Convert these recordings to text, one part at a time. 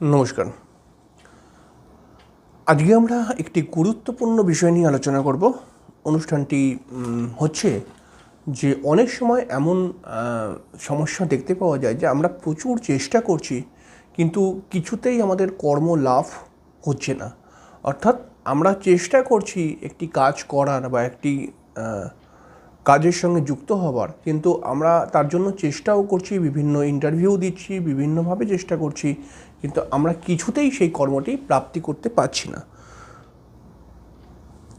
নমস্কার। আজকে আমরা একটি গুরুত্বপূর্ণ বিষয় নিয়ে আলোচনা করব। অনুষ্ঠানটি হচ্ছে যে অনেক সময় এমন সমস্যা দেখতে পাওয়া যায় যে আমরা প্রচুর চেষ্টা করছি, কিন্তু কিছুতেই আমাদের কর্ম লাভ হচ্ছে না। অর্থাৎ আমরা চেষ্টা করছি একটি কাজ করার বা একটি কাজের সঙ্গে যুক্ত হবার, কিন্তু আমরা তার জন্য চেষ্টাও করছি, বিভিন্ন ইন্টারভিউ দিচ্ছি, বিভিন্নভাবে চেষ্টা করছি কিন্তু আমরা কিছুতেই সেই কর্মটি প্রাপ্তি করতে পারছি না।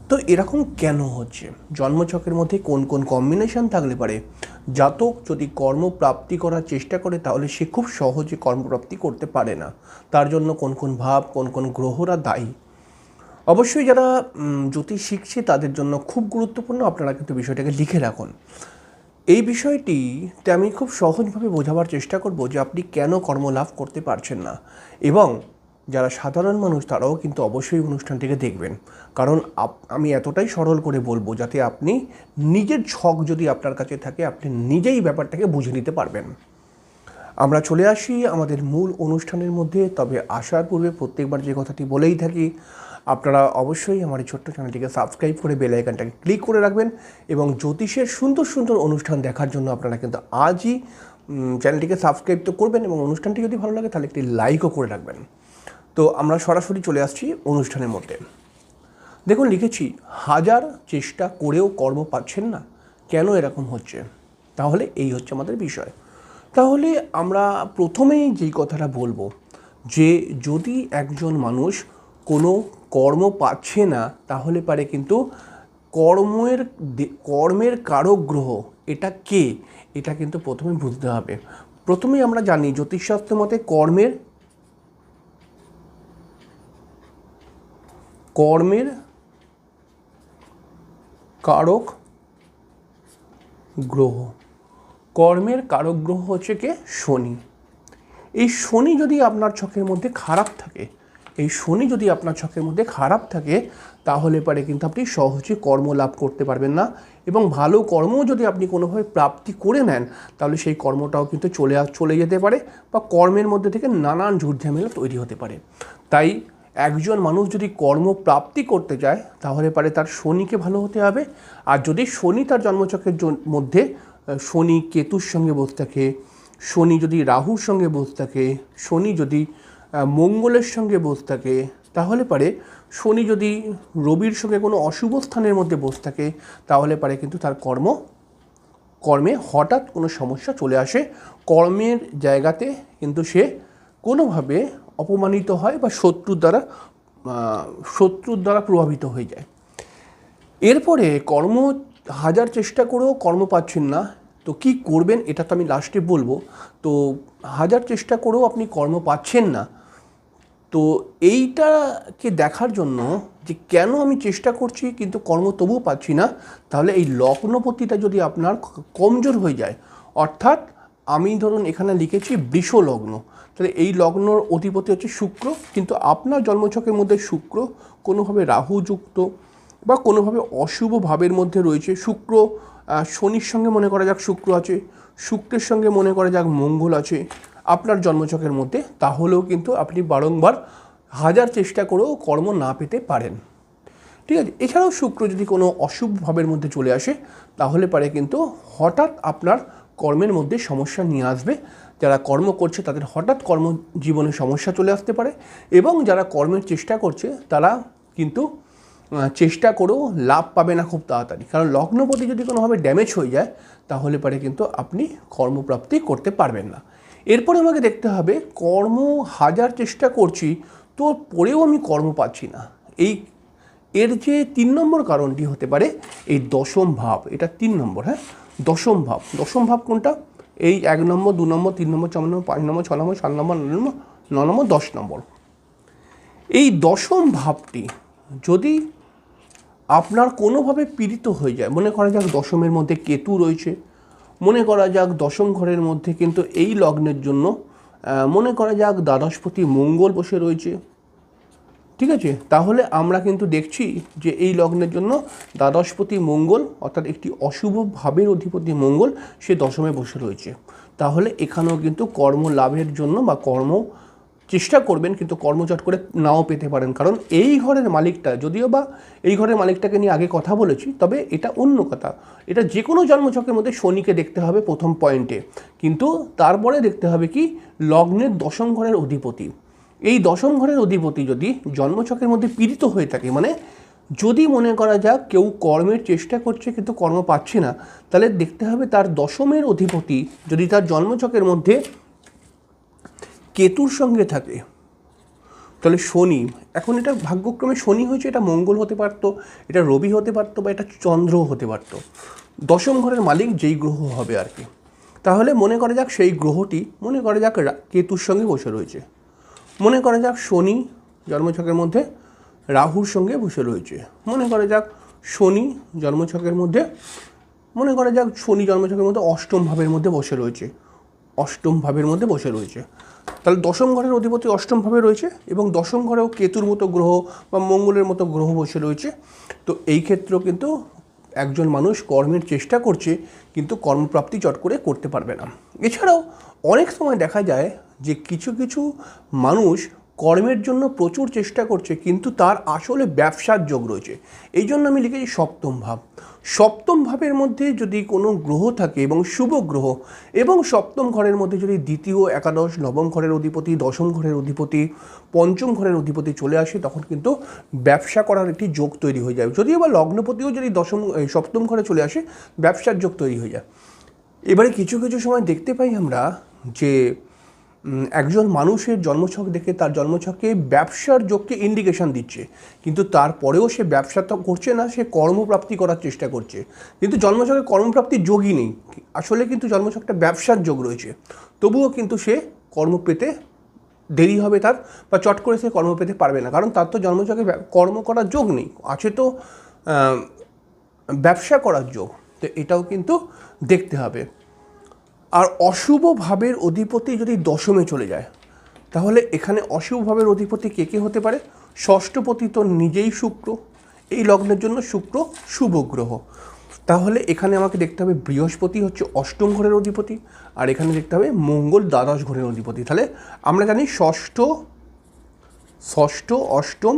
তো এরকম কেন হচ্ছে? জন্মছকের মধ্যে কোন কোন কম্বিনেশন থাকলে পারে? জাতক যদি কর্ম প্রাপ্তি করার চেষ্টা করে, তাহলে সে খুব সহজে কর্মপ্রাপ্তি করতে পারে না। তার জন্য কোন কোন ভাব, কোন কোন গ্রহরা দায়ী? অবশ্যই যারা জ্যোতিষ শিখছে, তাদের জন্য খুব গুরুত্বপূর্ণ। আপনারা কিন্তু বিষয়টাকে লিখে রাখুন। এই বিষয়টিতে আমি খুব সহজভাবে বোঝাবার চেষ্টা করব যে আপনি কেন কর্মলাভ করতে পারছেন না। এবং যারা সাধারণ মানুষ তারাও কিন্তু অবশ্যই অনুষ্ঠানটিকে দেখবেন। কারণ আমি এতটাই সরল করে বলব যাতে আপনি নিজের ছক যদি আপনার কাছে থাকে, আপনি নিজেই ব্যাপারটাকে বুঝে নিতে পারবেন। আমরা চলে আসি আমাদের মূল অনুষ্ঠানের মধ্যে। তবে আসার পূর্বে প্রত্যেকবার যে কথাটি বলেই থাকি আপনারা অবশ্যই আমার ছোট্ট চ্যানেলটিকে সাবস্ক্রাইব করে বেল আইকনটাকে ক্লিক করে রাখবেন এবং জ্যোতিষের সুন্দর সুন্দর অনুষ্ঠান দেখার জন্য আপনারা কিন্তু আজই চ্যানেলটিকে সাবস্ক্রাইব তো করবেন এবং অনুষ্ঠানটি যদি ভালো লাগে তাহলে একটি লাইকও করে রাখবেন। তো আমরা সরাসরি চলে আসছি অনুষ্ঠানের মধ্যে। দেখুন, লিখেছি, হাজার চেষ্টা করেও কর্ম পাচ্ছেন না। কেন এরকম হচ্ছে? তাহলে এই হচ্ছে আমাদের বিষয়। তাহলে আমরা প্রথমেই যেই কথাটা বলব যে যদি একজন মানুষ কোনো কর্ম পাচ্ছে না, তাহলে পারে কিন্তু কর্মের কর্মের কারক গ্রহ, এটা কে? এটা কিন্তু প্রথমে বুঝতে হবে। প্রথমেই আমরা জানি জ্যোতিষশাস্ত্র মতে কর্মের কর্মের কারক গ্রহ। কর্মের কারক গ্রহ হচ্ছে কে? শনি। এই শনি যদি আপনার ছকের মধ্যে খারাপ থাকে এই শনি যদি আপনার ছকের মধ্যে খারাপ থাকে, তাহলে পারে কিন্তু আপনি সহজে কর্ম লাভ করতে পারবেন না। এবং ভালো কর্ম যদি আপনি কোনোভাবে প্রাপ্তি করে নেন, তাহলে সেই কর্মটাও কিন্তু চলে চলে যেতে পারে বা কর্মের মধ্যে থেকে নানান ঝুটঝামেলা তৈরি হতে পারে। তাই একজন মানুষ যদি কর্ম প্রাপ্তি করতে চায়, তাহলে পারে তার শনিকে ভালো হতে হবে। আর যদি শনি তার জন্মচক্রের জন- মধ্যে শনি কেতুর সঙ্গে বসে থাকে, শনি যদি রাহুর সঙ্গে বসে থাকে, শনি যদি মঙ্গলের সঙ্গে বসে থাকে, তাহলে পারে শনি যদি রবির সঙ্গে কোনো অশুভ স্থানের মধ্যে বসে থাকে, তাহলে পারে কিন্তু তার কর্ম, কর্মে হঠাৎ কোনো সমস্যা চলে আসে। কর্মের জায়গাতে কিন্তু সে কোনোভাবে অপমানিত হয় বা শত্রুর দ্বারা শত্রুর দ্বারা প্রভাবিত হয়ে যায়। এরপরে কর্ম হাজার চেষ্টা করেও কর্ম পাচ্ছেন না, তো কি করবেন? এটা তো আমি লাস্টে বলব। তো হাজার চেষ্টা করেও আপনি কর্ম পাচ্ছেন না তো এইটাকে দেখার জন্য যে কেন আমি চেষ্টা করছি কিন্তু কর্ম তবুও পাচ্ছি না, তাহলে এই লগ্নপতিটা যদি আপনার কমজোর হয়ে যায়, অর্থাৎ আমি ধরুন এখানে লিখেছি বৃষ লগ্ন, তাহলে এই লগ্নর অধিপতি হচ্ছে শুক্র, কিন্তু আপনার জন্মছকের মধ্যে শুক্র কোনোভাবে রাহুযুক্ত বা কোনোভাবে অশুভ ভাবের মধ্যে রয়েছে, শুক্র শনির সঙ্গে মনে করা যাক শুক্র আছে, শুক্রের সঙ্গে মনে করা যাক মঙ্গল আছে আপনার জন্মছকের মধ্যে, তাহলেও কিন্তু আপনি বারংবার হাজার চেষ্টা করেও কর্ম না পেতে পারেন। ঠিক আছে? এছাড়াও শুক্র যদি কোনো অশুভ ভাবের মধ্যে চলে আসে, তাহলে পারে কিন্তু হঠাৎ আপনার কর্মের মধ্যে সমস্যা নিয়ে আসবে। যারা কর্ম করছে, তাদের হঠাৎ কর্মজীবনে সমস্যা চলে আসতে পারে এবং যারা কর্মের চেষ্টা করছে, তারা কিন্তু চেষ্টা করেও লাভ পাবে না খুব তাড়াতাড়ি। কারণ লগ্নপতি যদি কোনোভাবে ড্যামেজ হয়ে যায়, তাহলে পারে কিন্তু আপনি কর্মপ্রাপ্তি করতে পারবেন না। এরপরে আমাকে দেখতে হবে, কর্ম হাজার চেষ্টা করছি, তো পরেও আমি কর্ম পাচ্ছি না। এই, এর যে তিন নম্বর কারণটি হতে পারে, এই দশম ভাব, এটা তিন নম্বর হ্যাঁ? দশম ভাব দশম ভাব কোনটা? এই এক নম্বর, দু নম্বর, তিন নম্বর, চার নম্বর, পাঁচ নম্বর, ছ নম্বর, সাত নম্বর ন নম্বর ন নম্বর, দশ নম্বর। এই দশম ভাবটি যদি আপনার কোনোভাবে পীড়িত হয়ে যায়, মনে করা যাক দশমের মধ্যে কেতু রয়েছে মনে করা যাক দশম ঘরের মধ্যে কিন্তু এই লগ্নের জন্য মনে করা যাক দ্বাদশপতি মঙ্গল বসে রয়েছে। ঠিক আছে? তাহলে আমরা কিন্তু দেখছি যে এই লগ্নের জন্য দ্বাদশপতি মঙ্গল, অর্থাৎ একটি অশুভ ভাবের অধিপতি মঙ্গল, সে দশমে বসে রয়েছে। তাহলে এখানেও কিন্তু কর্ম লাভের জন্য বা কর্ম চেষ্টা করবেন কিন্তু কর্মচট করে নাও পেতে পারেন। কারণ এই ঘরের মালিকটা, যদিও বা এই ঘরের মালিকটাকে নিয়ে আগে কথা বলেছি, তবে এটা অন্য কথা। এটা যে কোনো জন্মছকের মধ্যে শনিকে দেখতে হবে প্রথম পয়েন্টে। কিন্তু তারপরে দেখতে হবে কি? লগ্নের দশম ঘরের অধিপতি। এই দশম ঘরের অধিপতি যদি জন্মচকের মধ্যে পীড়িত হয়ে থাকে মানে যদি মনে করা যাক কেউ কর্মের চেষ্টা করছে কিন্তু কর্ম পাচ্ছে না, তাহলে দেখতে হবে তার দশমের অধিপতি যদি তার জন্মচকের মধ্যে কেতুর সঙ্গে থাকে। তাহলে শনি, এখন এটা ভাগ্যক্রমে শনি হয়েছে, এটা মঙ্গল হতে পারতো, এটা রবি হতে পারতো বা এটা চন্দ্রও হতে পারতো। দশম ঘরের মালিক যেই গ্রহ হবে আর কি। তাহলে মনে করা যাক সেই গ্রহটি, মনে করা যাক কেতুর সঙ্গে বসে রয়েছে। মনে করা যাক শনি জন্মছকের মধ্যে, রাহুর সঙ্গে বসে রয়েছে। মনে করা যাক শনি জন্মছকের মধ্যে, মনে করা যাক শনি জন্মছকের মধ্যে অষ্টম ভাবের মধ্যে বসে রয়েছে। অষ্টম ভাবের মধ্যে বসে রয়েছে। তাহলে দশম ঘরের অধিপতি অষ্টমভাবে রয়েছে এবং দশম ঘরেও কেতুর মতো গ্রহ বা মঙ্গলের মতো গ্রহ বসে রয়েছে। তো এই ক্ষেত্রেও কিন্তু একজন মানুষ কর্মের চেষ্টা করছে, কিন্তু কর্মপ্রাপ্তি চট করে করতে পারবে না। এছাড়াও অনেক সময় দেখা যায় যে কিছু কিছু মানুষ কর্মের জন্য প্রচুর চেষ্টা করছে, কিন্তু তার আসলে ব্যবসার যোগ রয়েছে। এই জন্য আমি লিখেছি সপ্তম ভাব। সপ্তম ভাবের মধ্যে যদি কোনো গ্রহ থাকে এবং শুভ গ্রহ, এবং সপ্তম ঘরের মধ্যে যদি দ্বিতীয়, একাদশ, নবম ঘরের অধিপতি, দশম ঘরের অধিপতি, পঞ্চম ঘরের অধিপতি চলে আসে, তখন কিন্তু ব্যবসা করার একটি যোগ তৈরি হয়ে যায়। যদিও বা লগ্নপতিও যদি দশম সপ্তম ঘরে চলে আসে, ব্যবসার যোগ তৈরি হয়ে যায়। এবারে কিছু কিছু সময় দেখতে পাই আমরা যে একজন মানুষের জন্মছক দেখে তার জন্মছকে ব্যবসার যোগকে ইন্ডিকেশন দিচ্ছে। কিন্তু তারপরেও সে ব্যবসা তো করছে না, সে কর্মপ্রাপ্তি করার চেষ্টা করছে। কিন্তু জন্মছকে কর্মপ্রাপ্তির যোগই নেই। আসলে কিন্তু জন্মছকটা ব্যবসার যোগ রয়েছে। তবুও কিন্তু সে কর্ম পেতে দেরি হবে তার বা চট করে সে কর্ম পেতে পারবে না। কারণ তার তো জন্মছকে কর্ম করার যোগ নেই। আছে তো ব্যবসা করার যোগ। তো এটাও কিন্তু দেখতে হবে। আর অশুভ ভাবের অধিপতি যদি দশমে চলে যায়, তাহলে এখানে অশুভ ভাবের অধিপতি কে কে হতে পারে? ষষ্ঠপতি তো নিজেই শুক্র। এই লগ্নের জন্য শুক্র শুভ গ্রহ। তাহলে এখানে আমাকে দেখতে হবে বৃহস্পতি হচ্ছে অষ্টম ঘরের অধিপতি, আর এখানে দেখতে হবে মঙ্গল দ্বাদশ ঘরের অধিপতি। তাহলে আমরা জানি ষষ্ঠ ষষ্ঠ, অষ্টম,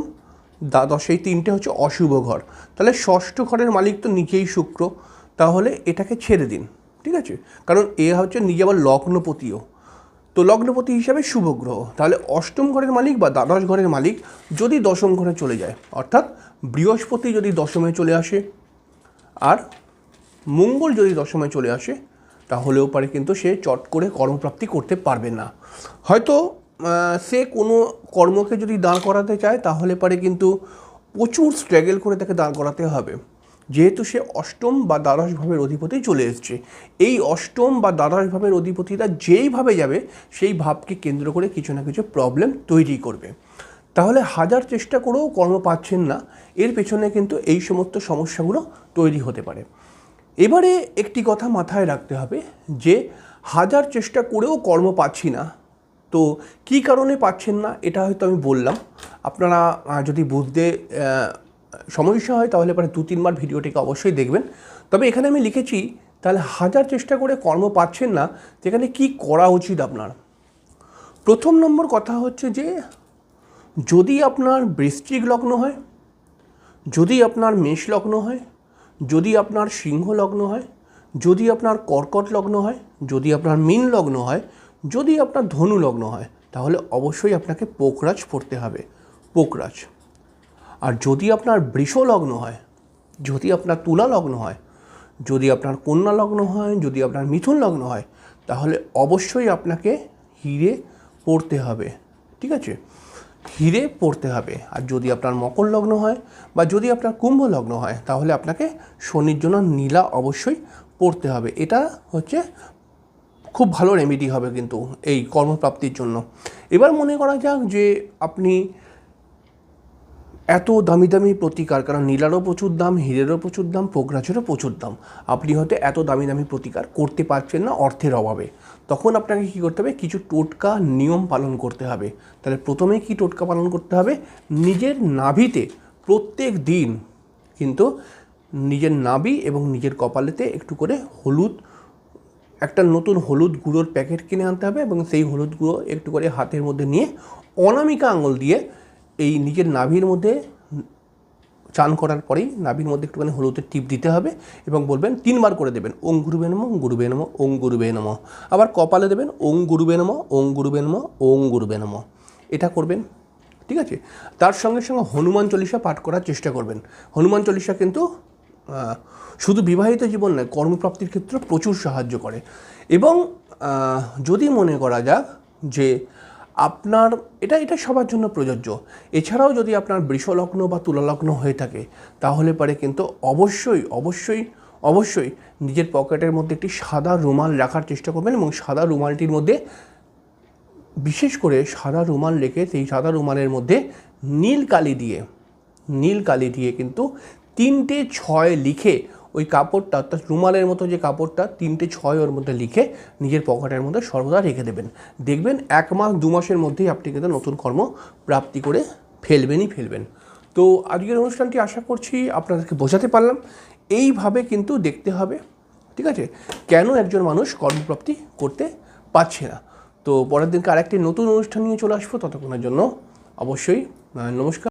দ্বাদশ এই তিনটে হচ্ছে অশুভ ঘর। তাহলে ষষ্ঠ ঘরের মালিক তো নিজেই শুক্র। তাহলে এটাকে ছেড়ে দিন। ঠিক আছে? কারণ এ হচ্ছে নিজে আবার লগ্নপতিও। তো লগ্নপতি হিসাবে শুভ গ্রহ তাহলে অষ্টম ঘরের মালিক বা দ্বাদশ ঘরের মালিক যদি দশম ঘরে চলে যায়, অর্থাৎ বৃহস্পতি যদি দশমে চলে আসে আর মঙ্গল যদি দশমে চলে আসে, তাহলেও পারে কিন্তু সে চট করে কর্মপ্রাপ্তি করতে পারবে না। হয়তো সে কোনো কর্মকে যদি দাঁড় করাতে চায়, তাহলে পারে কিন্তু প্রচুর স্ট্রাগল করে তাকে দাঁড় করাতে হবে। যেহেতু সে অষ্টম বা দ্বাদশ ভাবের অধিপতি চলে এসছে। এই অষ্টম বা দ্বাদশ ভাবের যেইভাবে যাবে, সেই ভাবকে কেন্দ্র করে কিছু না কিছু প্রবলেম তৈরি করবে। তাহলে হাজার চেষ্টা করেও কর্ম পাচ্ছেন না, এর পেছনে কিন্তু এই সমস্ত সমস্যাগুলো তৈরি হতে পারে। এবারে একটি কথা মাথায় রাখতে হবে যে, হাজার চেষ্টা করেও কর্ম পাচ্ছি না, তো কী কারণে পাচ্ছেন না, এটা হয়তো আমি বললাম। আপনারা যদি বুঝতে সমস্যা হয়, তাহলে পরে দু তিনবার ভিডিওটিকে অবশ্যই দেখবেন। তবে এখানে আমি লিখেছি, তাহলে হাজার চেষ্টা করে কর্ম পাচ্ছেন না, যেখানে কি করা উচিত আপনার? প্রথম নম্বর কথা হচ্ছে যে, যদি আপনার বৃষ্টিক লগ্ন হয়, যদি আপনার মেষ লগ্ন হয়, যদি আপনার সিংহ লগ্ন হয়, যদি আপনার কর্কট লগ্ন হয়, যদি আপনার মীন লগ্ন হয়, যদি আপনার ধনু লগ্ন হয়, তাহলে অবশ্যই আপনাকে পোকরাজ পড়তে হবে। পোকরাজ। আর যদি আপনার বৃষ লগ্ন হয়, যদি আপনার তুলা লগ্ন হয়, যদি আপনার কন্যা লগ্ন হয়, যদি আপনার মিথুন লগ্ন হয়, তাহলে অবশ্যই আপনাকে হিরে পড়তে হবে, ঠিক আছে? হিরে পড়তে হবে। আর যদি আপনার মকর লগ্ন হয় বা যদি আপনার কুম্ভ লগ্ন হয়, তাহলে আপনাকে শনির জন্য নীলা অবশ্যই পড়তে হবে। এটা হচ্ছে খুব ভালো রেমেডি হবে কিন্তু এই কর্মপ্রাপ্তির জন্য। এবার মনে করা যাক যে আপনি এত দামি দামি প্রতিকার, কারণ নীলারও প্রচুর দাম, হীরেরও প্রচুর দাম পোকরাজেরও প্রচুর দাম। আপনি হয়তো এত দামি দামি প্রতিকার করতে পারছেন না অর্থের অভাবে। তখন আপনাকে কী করতে হবে? কিছু টোটকা নিয়ম পালন করতে হবে। তাহলে প্রথমে কি টোটকা পালন করতে হবে? নিজের নাভিতে প্রত্যেক দিন কিন্তু নিজের নাভি এবং নিজের কপালেতে একটু করে হলুদ, একটা নতুন হলুদ গুঁড়োর প্যাকেট কিনে আনতে হবে এবং সেই হলুদ গুঁড়ো একটু করে হাতের মধ্যে নিয়ে অনামিকা আঙুল দিয়ে এই নিজের নাভির মধ্যে চান করার পরেই নাভির মধ্যে একটুখানি হলুদের টিপ দিতে হবে এবং বলবেন, তিনবার করে দেবেন, ওং গুরুবে নম গুরুবে নম, ওং গুরুবে নম। আবার কপালে দেবেন, ওং গুরুবে নম, ওং গুরুবে নম, ওং গুরুবে নম। এটা করবেন, ঠিক আছে? তার সঙ্গে সঙ্গে হনুমান চল্লিশা পাঠ করার চেষ্টা করবেন। হনুমান চল্লিশা কিন্তু শুধু বিবাহিত জীবন নয়, কর্মপ্রাপ্তির ক্ষেত্রে প্রচুর সাহায্য করে। এবং যদি মনে করা যাক যে আপনার, এটা এটা সবার জন্য প্রযোজ্য। এছাড়াও যদি আপনার বৃষলগ্ন বা তুলালগ্ন হয়ে থাকে, তাহলে পরে কিন্তু অবশ্যই অবশ্যই অবশ্যই নিজের পকেটের মধ্যে একটি সাদা রুমাল রাখার চেষ্টা করবেন এবং সাদা রুমালটির মধ্যে, বিশেষ করে সাদা রুমাল রেখে সেই সাদা রুমালের মধ্যে নীল কালি দিয়ে, নীল কালি দিয়ে কিন্তু তিনটে, ছয় লিখে ওই কাপড়টা, অর্থাৎ রুমালের মতো যে কাপড়টা তিনটে ছয় ওর মধ্যে লিখে নিজের পকেটের মধ্যে সর্বদা রেখে দেবেন। দেখবেন এক মাস, দু মাসের মধ্যেই আপনি কিন্তু নতুন কর্ম প্রাপ্তি করে ফেলবেনই ফেলবেন। তো আজকের অনুষ্ঠানটি আশা করছি আপনাদেরকে বোঝাতে পারলাম। এইভাবে কিন্তু দেখতে হবে, ঠিক আছে? কেন একজন মানুষ কর্মপ্রাপ্তি করতে পারছে না? তো পরের দিনকে আরেকটি নতুন অনুষ্ঠান নিয়ে চলে আসব। ততক্ষণের জন্য অবশ্যই নমস্কার।